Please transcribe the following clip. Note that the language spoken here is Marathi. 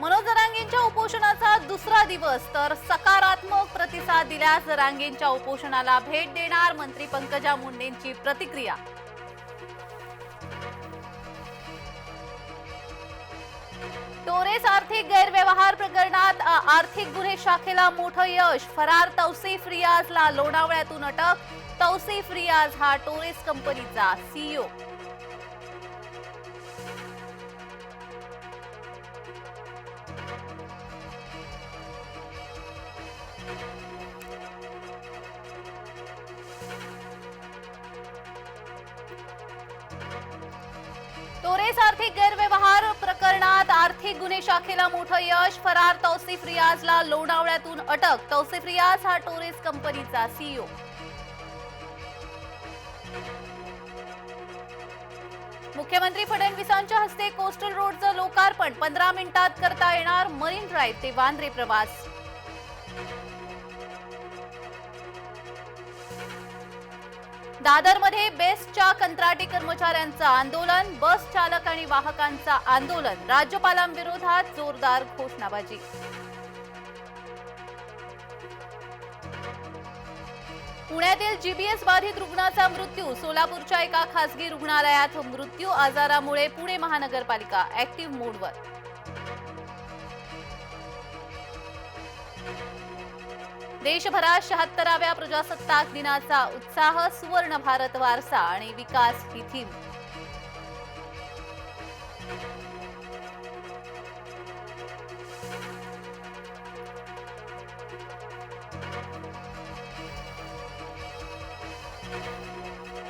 मनोज जरांगेंच्या उपोषणाचा दुसरा दिवस तर सकारात्मक प्रतिसाद दिल्यास जरांगेंच्या उपोषणाला भेट देणार मंत्री पंकजा मुंडेंची प्रतिक्रिया. टोरेस आर्थिक गैरव्यवहार प्रकरणात आर्थिक गुन्हे शाखेला मोठं यश. फरार तौसिफ रियाजला लोणावळ्यातून अटक. तौसिफ रियाज हा टोरेस कंपनीचा सीईओ टोरेस आर्थिक गैरव्यवहार प्रकरणात आर्थिक गुन्हे शाखेला मोठं यश. फरार तौसिफ रियाजला लोणावळ्यातून अटक. तौसिफ रियाज हा टोरेस कंपनीचा सीईओ मुख्यमंत्री फडणवीसांच्या हस्ते कोस्टल रोडचं लोकार्पण. पंधरा मिनिटात करता येणार मरीन ड्राईव्ह ते वांद्रे प्रवास. दादरमध्ये बेस्टच्या कंत्राटी कर्मचाऱ्यांचं आंदोलन बस चालक आणि वाहकांचा आंदोलन राज्यपालांविरोधात जोरदार घोषणाबाजी. पुण्यातील जीबीएस बाधित रुग्णाचा मृत्यू सोलापूरच्या एका खासगी रुग्णालयात मृत्यू आजारामुळे पुणे महानगरपालिका ऍक्टिव्ह मोडवर. देशभरात शहात्तराव्या प्रजासत्ताक दिनाचा उत्साह सुवर्ण भारत वारसा आणि विकास ही थीम.